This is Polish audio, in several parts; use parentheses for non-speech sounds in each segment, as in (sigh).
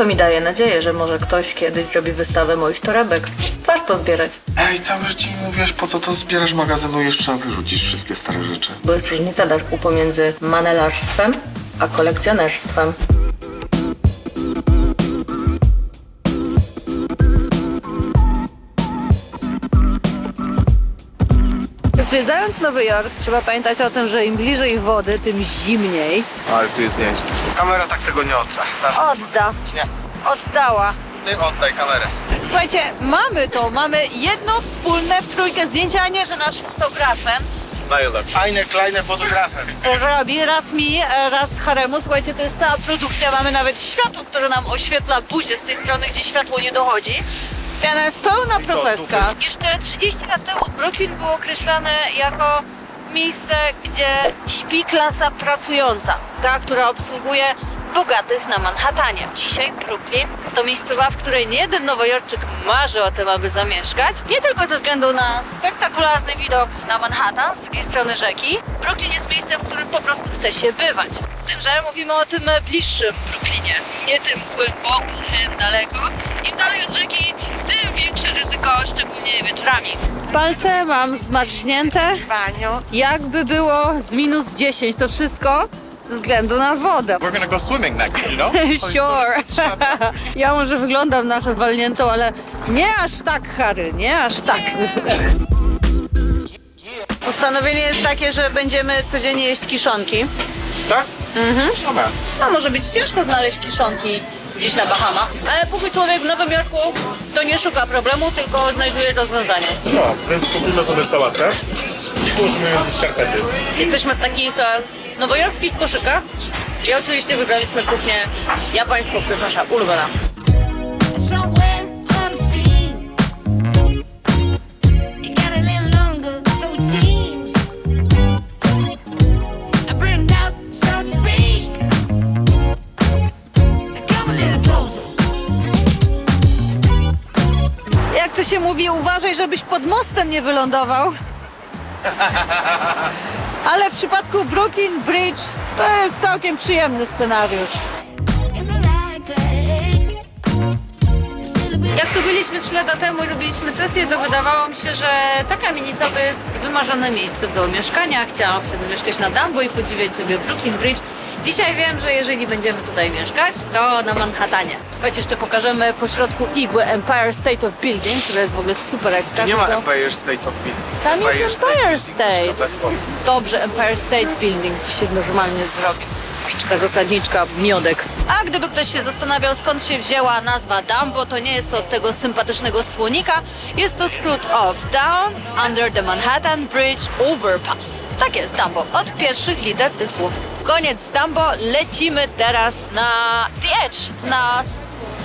To mi daje nadzieję, że może ktoś kiedyś zrobi wystawę moich torebek. Warto zbierać, Ej, cały życie mi mówisz, po co to zbierasz magazynu, jeszcze trzeba wyrzucić wszystkie stare rzeczy. bo jest różnica, Darku, pomiędzy manelarstwem a kolekcjonerstwem. Zwiedzając Nowy Jork, trzeba pamiętać o tym, że im bliżej wody, tym zimniej. Ale tu jest nieźle. Kamera tak tego nie odda. Odda. Nie. Oddała. Ty oddaj kamerę. Słuchajcie, mamy to, mamy jedno wspólne w trójkę zdjęcie, a nie, że nasz fotografem Najlepsze. Fajne, kleine fotografem. (laughs) robi raz mi, e, raz haremu. Słuchajcie, to jest cała produkcja. Mamy nawet światło, które nam oświetla buzię z tej strony, gdzie światło nie dochodzi. Piana jest pełna profeska. Jeszcze 30 lat temu Brooklyn było określane jako miejsce, gdzie śpi klasa pracująca. Ta, która obsługuje bogatych na Manhattanie. Dzisiaj Brooklyn to miejscowa, w której nie jeden nowojorczyk marzy o tym, aby zamieszkać. Nie tylko ze względu na spektakularny widok na Manhattan z drugiej strony rzeki. Brooklyn jest miejscem, w którym po prostu chce się bywać. Z tym, że mówimy o tym bliższym Brooklynie, nie tym głęboko, hen daleko. Im dalej od rzeki, tym większe ryzyko, szczególnie wieczorami. Palce mam zmarznięte. Jakby było z minus 10 to wszystko ze względu na wodę. We're gonna go swimming next, you know? (laughs) Sure. Ja może wyglądam na walniętą, ale nie aż tak, Harry, nie aż tak. Postanowienie jest takie, że będziemy codziennie jeść kiszonki. Tak? Mhm. A może być ciężko znaleźć kiszonki gdzieś na Bahamach, ale póki człowiek w Nowym Jorku to nie szuka problemu, tylko znajduje rozwiązanie. No, więc kupimy sobie sałatę i położymy ją ze skarpety. Jesteśmy w takich e, nowojorskich koszykach i oczywiście wybraliśmy kuchnię japońską, to jest nasza ulubiona. Jak to się mówi, uważaj, żebyś pod mostem nie wylądował. (laughs) Ale w przypadku Brooklyn Bridge to jest całkiem przyjemny scenariusz. Jak tu byliśmy 3 lata temu i robiliśmy sesję, to wydawało mi się, że ta kamienica to jest wymarzone miejsce do mieszkania. Chciałam wtedy mieszkać na Dumbo i podziwiać sobie Brooklyn Bridge. Dzisiaj wiem, że jeżeli będziemy tutaj mieszkać, to na Manhattanie. Choć jeszcze pokażemy po środku igłę Empire State of Building, która jest w ogóle super ekstra. Nie ma tylko- Empire State of Building. Tam jest Empire Building State. bez powodu. Dobrze, Empire State Building się normalnie zrobi. Piczka, zasadniczka, miodek. A gdyby ktoś się zastanawiał, skąd się wzięła nazwa Dumbo, to nie jest to od tego sympatycznego słonika. Jest to skrót of Down Under the Manhattan Bridge Overpass. Tak jest, Dumbo. Od pierwszych liter tych słów. Koniec Dumbo, lecimy teraz na The Edge, na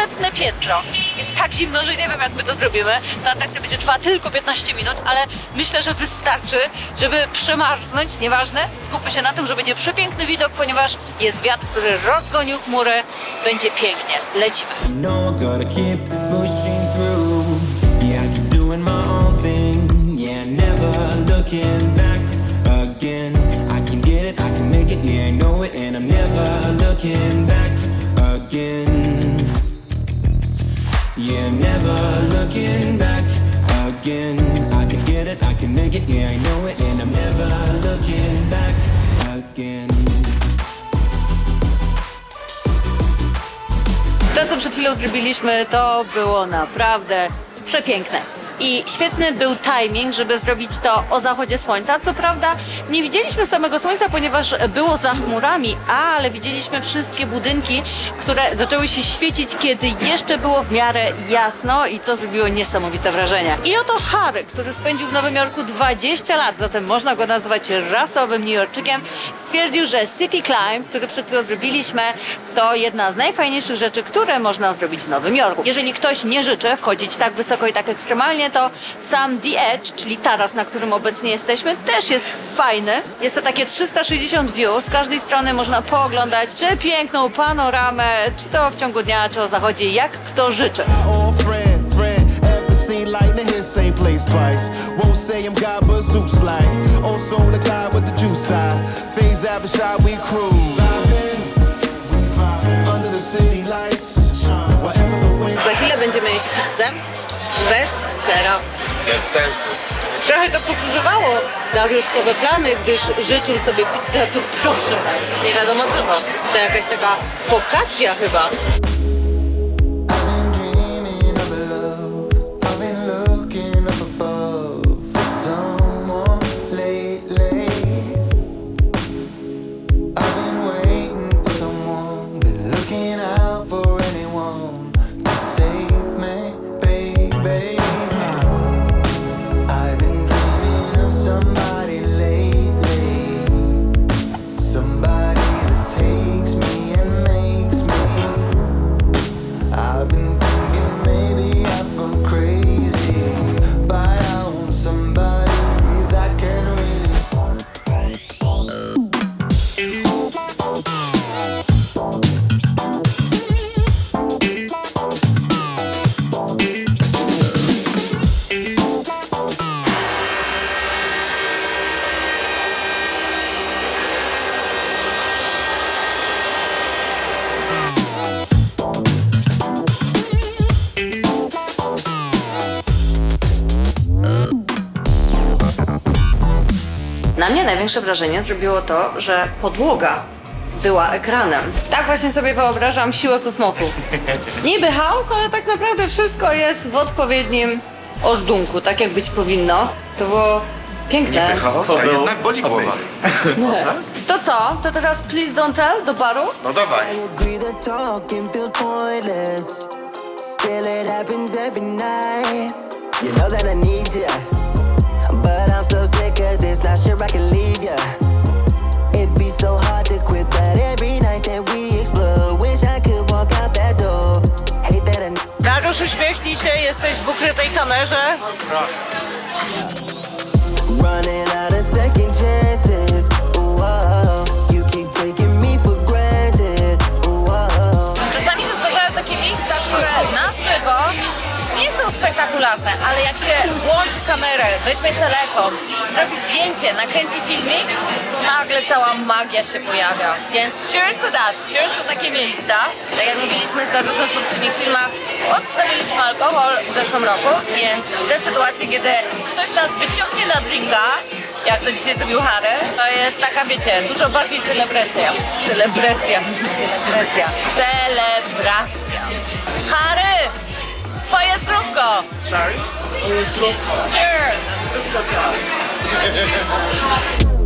setne piętro. Jest tak zimno, że nie wiem jak my to zrobimy. Ta atrakcja będzie trwała tylko 15 minut, ale myślę, że wystarczy, żeby przemarznąć, nieważne. Skupmy się na tym, że będzie przepiękny widok, ponieważ jest wiatr, który rozgonił chmury. Będzie pięknie. Lecimy. No, gotta keep pushing through. Yeah, keep doing my own thing. Yeah, never looking back again. I can get it, I can make it, yeah, I know it, and I'm never looking back again. Yeah, never looking back again. I can get it, I can make it, yeah, I know it, and I'm never looking back again. To, co przed chwilą zrobiliśmy, to było naprawdę przepiękne. I świetny był timing, żeby zrobić to o zachodzie słońca. Co prawda nie widzieliśmy samego słońca, ponieważ było za chmurami, ale widzieliśmy wszystkie budynki, które zaczęły się świecić, kiedy jeszcze było w miarę jasno i to zrobiło niesamowite wrażenie. I oto Harry, który spędził w Nowym Jorku 20 lat, zatem można go nazwać rasowym New Yorkczykiem, stwierdził, że City Climb, który przed chwilą zrobiliśmy, to jedna z najfajniejszych rzeczy, które można zrobić w Nowym Jorku. Jeżeli ktoś nie życzy wchodzić tak wysoko i tak ekstremalnie, to sam The Edge, czyli taras, na którym obecnie jesteśmy, też jest fajny. Jest to takie 360 view, z każdej strony można pooglądać czy piękną panoramę, czy to w ciągu dnia, czy o zachodzie, jak kto życzy. city lights. będziemy jeść pizzę bez sera. Bez sensu. Trochę to pokrzyżowało Dariuszkowe plany, gdyż życzył sobie pizzę, tu proszę. Nie wiadomo co to. To jakaś taka focaccia chyba. Największe wrażenie zrobiło to, że podłoga była ekranem. Tak właśnie sobie wyobrażam siłę kosmosu. Niby chaos, ale tak naprawdę wszystko jest w odpowiednim ordunku, tak jak być powinno. To było piękne. Chaos, a jednak boli głowa. (laughs) To co? To teraz please don't tell do baru? No dawaj. agree that talking feels pointless. Still, it happens every night. You know that I need you, but I'm so sick of this. Not sure I can kamerę, weźmie telefon, zrobi zdjęcie, nakręci filmik, nagle cała magia się pojawia. Więc cheers to that, cheers to takie miejsca. Tak jak mówiliśmy Dariuszem w poprzednich filmach, odstawiliśmy alkohol w zeszłym roku, więc te sytuacje, kiedy ktoś nas wyciągnie na drinka, jak to dzisiaj zrobił Harry, to jest taka, wiecie, dużo bardziej celebracja. Celebracja. Celebracja. Celebracja. Harry! Twoje zdrówko! Cheers! I'm (laughs)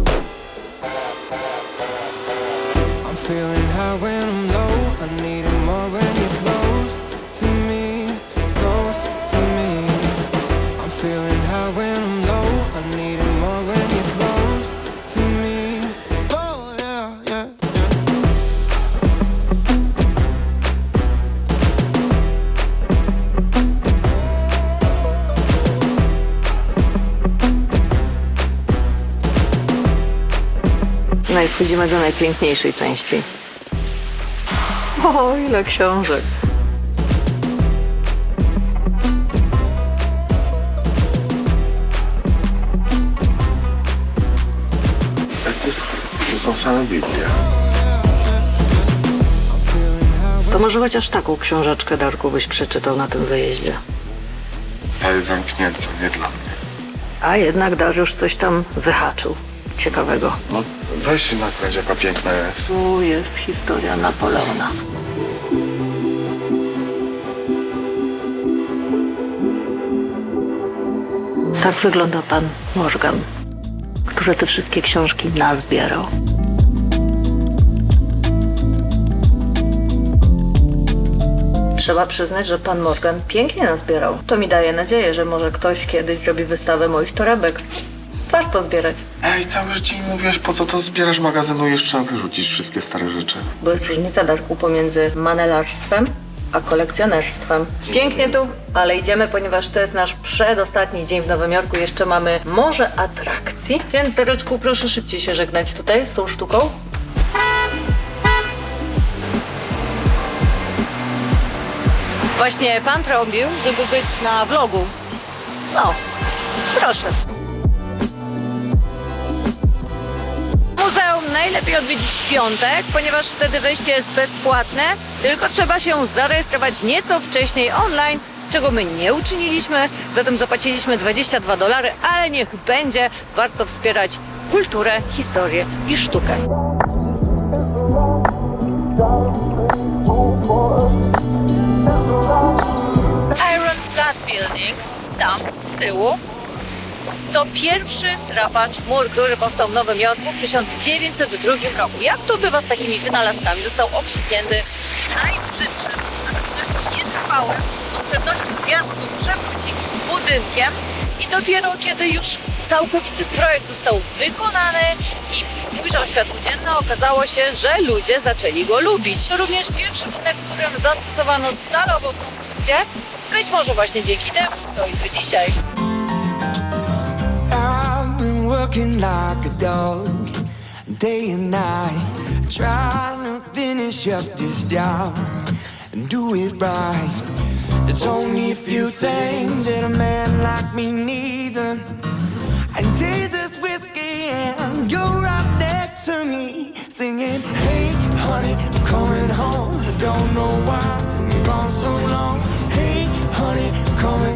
I wchodzimy do najpiękniejszej części. O, ile książek. To, jest, to są same Biblie. To może chociaż taką książeczkę, Darku, byś przeczytał na tym wyjeździe. Ta jest zamknięta, nie dla mnie. A jednak Dariusz coś tam wyhaczył ciekawego. No weź się nakręć, jaka piękna jest. Tu jest historia Napoleona. Tak wygląda pan Morgan, który te wszystkie książki nazbierał. Trzeba przyznać, że pan Morgan pięknie nazbierał. To mi daje nadzieję, że może ktoś kiedyś zrobi wystawę moich torebek. Warto zbierać, Ej, cały dzień mówiłaś, po co to zbierasz magazynujesz, trzeba wyrzucić wszystkie stare rzeczy. bo jest różnica, Darku, pomiędzy manelarstwem a kolekcjonerstwem. Pięknie tu, ale idziemy, ponieważ to jest nasz przedostatni dzień w Nowym Jorku. Jeszcze mamy morze atrakcji, więc Dareczku, proszę szybciej się żegnać tutaj z tą sztuką. Właśnie pan trąbił, żeby być na vlogu. No, proszę. Najlepiej odwiedzić w piątek, ponieważ wtedy wejście jest bezpłatne, tylko trzeba się zarejestrować nieco wcześniej online, czego my nie uczyniliśmy, zatem zapłaciliśmy 22 dolary, ale niech będzie, warto wspierać kulturę, historię i sztukę. Iron Flat Building, tam z tyłu, to pierwszy drapacz mur, który powstał w Nowym Jorku w 1902 roku. Jak to bywa z takimi wynalazkami? Został okrzyknięty najbrzydszym, następnością nietrwałym, bo z pewnością wiatr przewróci budynkiem i dopiero kiedy już całkowity projekt został wykonany i ujrzał światło dzienne, okazało się, że ludzie zaczęli go lubić. To również pierwszy budynek, w którym zastosowano stalową konstrukcję. Być może właśnie dzięki temu stoi do dzisiaj. Been working like a dog, day and night, trying to finish up this job and do it right. There's only a few things that a man like me needs, uh, and Jesus whiskey, and you're right next to me, singing, Hey, honey, I'm coming home. Don't know why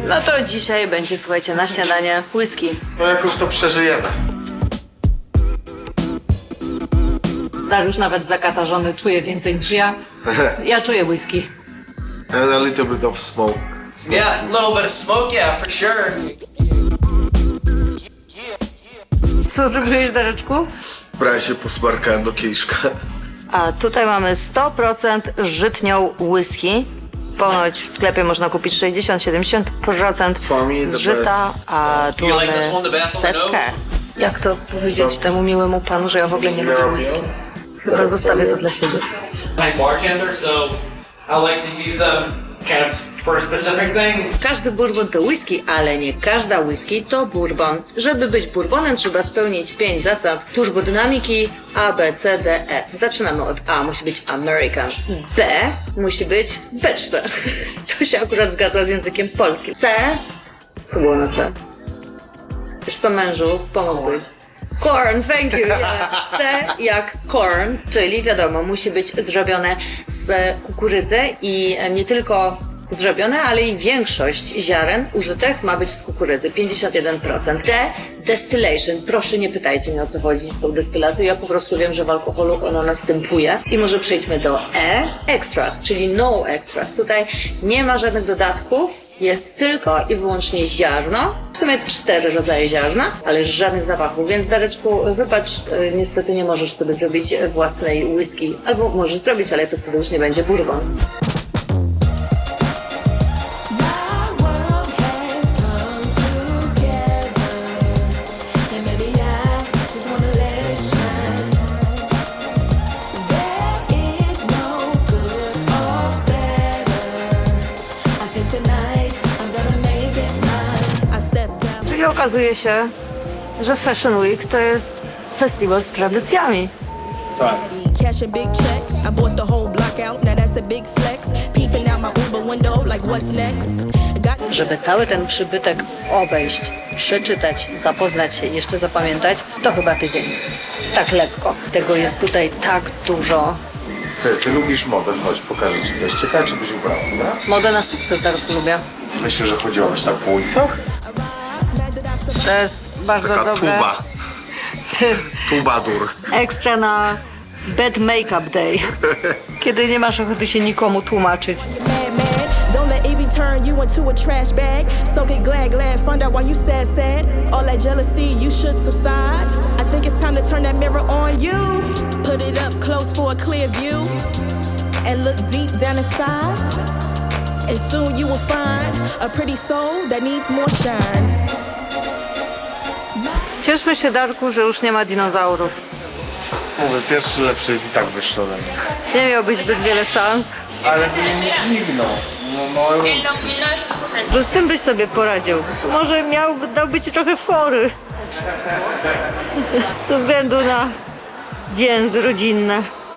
No to dzisiaj będzie, słuchajcie, na śniadanie whisky. No jakoś to przeżyjemy. Dariusz nawet zakatarzony czuje więcej niż ja. Ja czuję whisky. (laughs) And a little bit of smoke. Yeah, a little bit of smoke, yeah, for sure. Co zrobiłeś, Dareczku? Prawie się posmarkałem do kieliszka. A tutaj mamy 100% żytnią whisky. Ponoć w sklepie można kupić 60-70% For me, the zżyta, a tu mamy the setkę. Jak to powiedzieć temu miłemu panu, że ja w ogóle nie lubię whisky? Chyba zostawię to dla siebie. I'm bartender, so I like to use them Każdy bourbon to whisky, ale nie każda whisky to bourbon. Żeby być bourbonem trzeba spełnić pięć zasad turbodynamiki A, B, C, D, E. Zaczynamy od A, musi być American. B musi być w beczce. (laughs) To się akurat zgadza z językiem polskim. C, co było na C? Wiesz co mężu, pomógłbyś. Corn, thank you. C jak corn, czyli wiadomo, musi być zrobione z kukurydzy i nie tylko zrobione, ale i większość ziaren użytych ma być z kukurydzy, 51%. D, distillation. Proszę nie pytajcie mnie o co chodzi z tą destylacją, ja po prostu wiem, że w alkoholu ona następuje. I może przejdźmy do E, extras, czyli no extras. Tutaj nie ma żadnych dodatków, jest tylko i wyłącznie ziarno. W sumie cztery rodzaje ziarna, ale żadnych zapachów, więc Dareczku, wybacz, y, niestety nie możesz sobie zrobić własnej whisky. Albo możesz zrobić, ale to wtedy już nie będzie bourbon. Czyli okazuje się, że Fashion Week to jest festiwal z tradycjami. Cashing big checks. I bought the whole block out. Now that's a big flex. Peeping out my Uber window, like what's next? Got Żeby cały ten przybytek obejść, przeczytać, zapoznać się i jeszcze zapamiętać, to chyba tydzień. Tak lekko. Tego jest tutaj tak dużo. Ty, ty lubisz modę, chodź, pokażę ci coś. Ciekawe, czy byś ubrał, dobra? Modę na sukces, Darku, lubię. Myślę, że chodziłaś tak po ulicach? To jest bardzo Taka dobre. tuba, To jest tubadur. ekstra na bad make-up day. Kiedy nie masz ochoty się nikomu tłumaczyć. mad, mad. Don't let envy turn you into a trash bag. Soak it glad, glad. Find out why you sad, sad. All that jealousy, you should subside. I think it's time to turn that mirror on you. Put it up close for a clear view. And look deep down inside. And soon you will find a pretty soul that needs more shine. Cieszmy się, Darku, że już nie ma dinozaurów. Mówię, pierwszy lepszy jest i tak wyższy ode mnie. Nie miałbyś zbyt wiele szans. Ale by nie dźwignął. No, no, Że z tym byś sobie poradził. Może miał, dałby ci trochę fory. (laughs) Ze względu na więzy rodzinne.